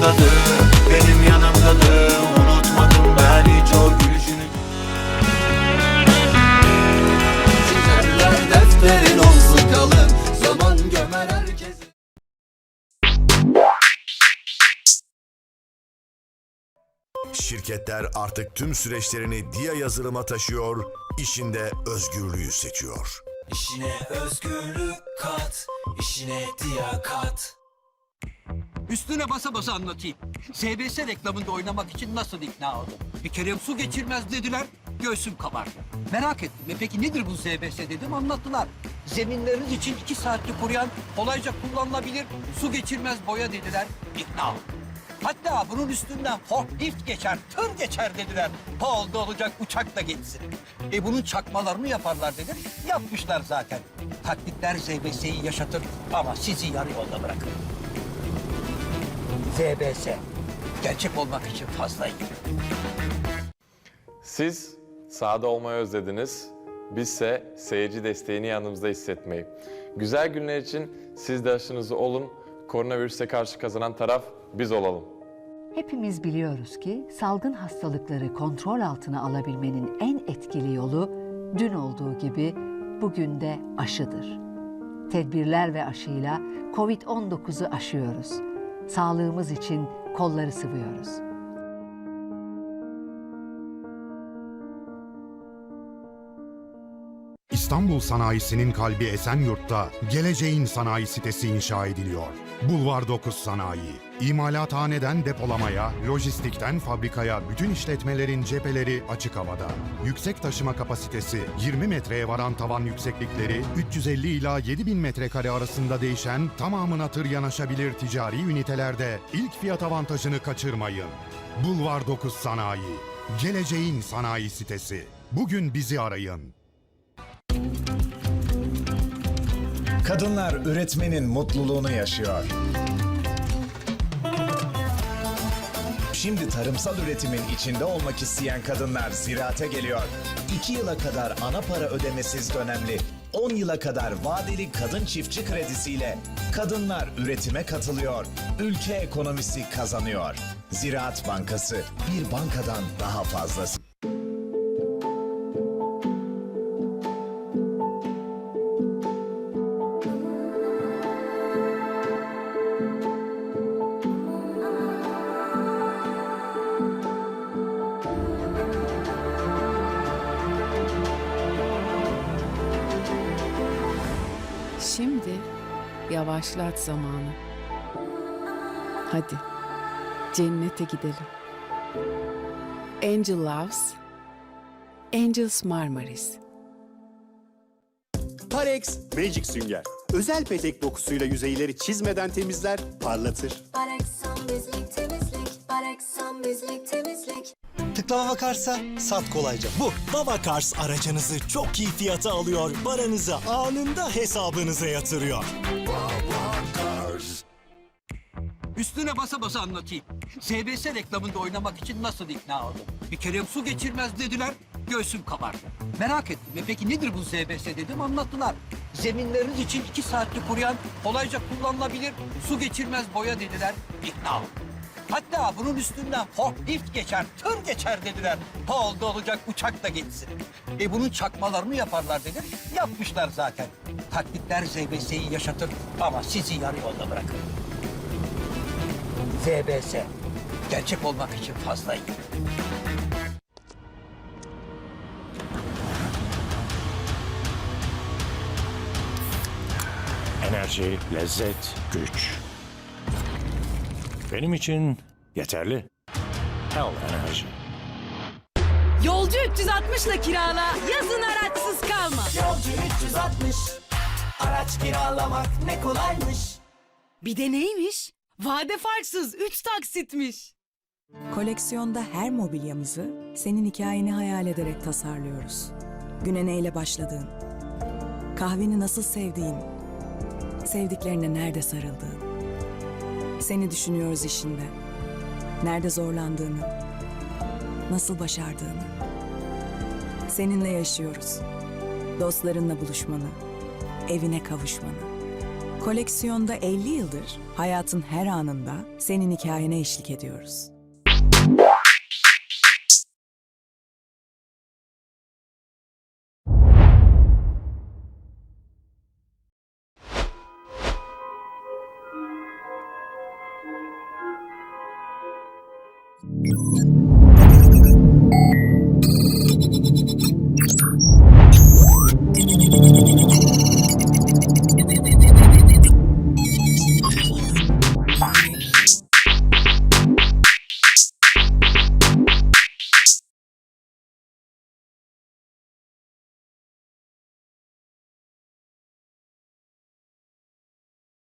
yanımdadır Benim yanımdadır Unutmadım ben hiç o gülüşünü defterin olsun kalın Zaman gömer herkesi Şirketler artık tüm süreçlerini DIA yazılıma taşıyor, işinde özgürlüğü seçiyor. İşine özgürlük kat, işine DIA kat. Üstüne basa basa anlatayım. SBS reklamında oynamak için nasıl ikna oldum? Bir kere su geçirmez dediler, göğsüm kabardı. Merak ettim. E peki nedir bu SBS dedim, anlattılar. Zeminleriniz için iki saatte kuruyan, kolayca kullanılabilir, su geçirmez boya dediler, ikna oldum. Hatta bunun üstünden forklift geçer, tır geçer dediler. Oldu olacak uçak da geçsin. E bunun çakmalarını yaparlar dedim. Yapmışlar zaten. Taklitler ZBS'yi yaşatır ama sizi yarı yolda bırakır. ZBS. Gerçek olmak için fazla iyi. Siz sahada olmayı özlediniz. Bizse seyirci desteğini yanımızda hissetmeyi. Güzel günler için siz de aşınızı olun. Koronavirüse karşı kazanan taraf biz olalım. Hepimiz biliyoruz ki salgın hastalıkları kontrol altına alabilmenin en etkili yolu dün olduğu gibi bugün de aşıdır. Tedbirler ve aşıyla Covid-19'u aşıyoruz. Sağlığımız için kolları sıvıyoruz. İstanbul sanayisinin kalbi Esenyurt'ta geleceğin sanayi sitesi inşa ediliyor. Bulvar 9 Sanayi. İmalathaneden depolamaya, lojistikten fabrikaya bütün işletmelerin cepheleri açık havada. Yüksek taşıma kapasitesi 20 metreye varan tavan yükseklikleri 350 ila 7000 metrekare arasında değişen tamamına tır yanaşabilir ticari ünitelerde ilk fiyat avantajını kaçırmayın. Bulvar 9 Sanayi. Geleceğin sanayi sitesi. Bugün bizi arayın. Kadınlar üretmenin mutluluğunu yaşıyor. Şimdi tarımsal üretimin içinde olmak isteyen kadınlar ziraate geliyor. 2 yıla kadar ana para ödemesiz dönemli, 10 yıla kadar vadeli kadın çiftçi kredisiyle kadınlar üretime katılıyor. Ülke ekonomisi kazanıyor. Ziraat Bankası bir bankadan daha fazlası. Yavaşlat zamanı. Hadi cennete gidelim. Angel Loves, Angels Marmaris. Parex Magic Sünger. Özel petek dokusuyla yüzeyleri çizmeden temizler, parlatır. Bareksan bizlik temizlik, Bareksan bizlik temizlik. Tıklama bakarsa sat kolayca. Bu Davakars aracınızı çok iyi fiyata alıyor, paranızı anında hesabınıza yatırıyor. Üstüne basa basa anlatayım. SBS reklamında oynamak için nasıl ikna oldum? Bir kere su geçirmez dediler, göğsüm kabardı. Merak ettim. E peki nedir bu SBS dedim, anlattılar. Zeminleriniz için iki saatte kuruyan, kolayca kullanılabilir, su geçirmez boya dediler, ikna oldum. Hatta bunun üstünden forklift geçer, tır geçer dediler. Oldu olacak uçak da geçsin. E bunun çakmalarını yaparlar dedim. Yapmışlar zaten. Taklitler ZBS'yi yaşatır ama sizi yarı yolda bırakır. ZBS. Gerçek olmak için fazla iyi. Enerji, lezzet, güç. Benim için yeterli. Hell Enerji. Yolcu 360 ile kirala, yazın araçsız kalma. Yolcu 360, araç kiralamak ne kolaymış. Bir de neymiş? Vade farksız 3 taksitmiş. Koleksiyonda her mobilyamızı senin hikayeni hayal ederek tasarlıyoruz. Güne neyle başladığın, kahveni nasıl sevdiğin, sevdiklerine nerede sarıldığın. Seni düşünüyoruz işinde, nerede zorlandığını, nasıl başardığını. Seninle yaşıyoruz. Dostlarınla buluşmanı, evine kavuşmanı. Koleksiyonda 50 yıldır hayatın her anında senin hikayene eşlik ediyoruz.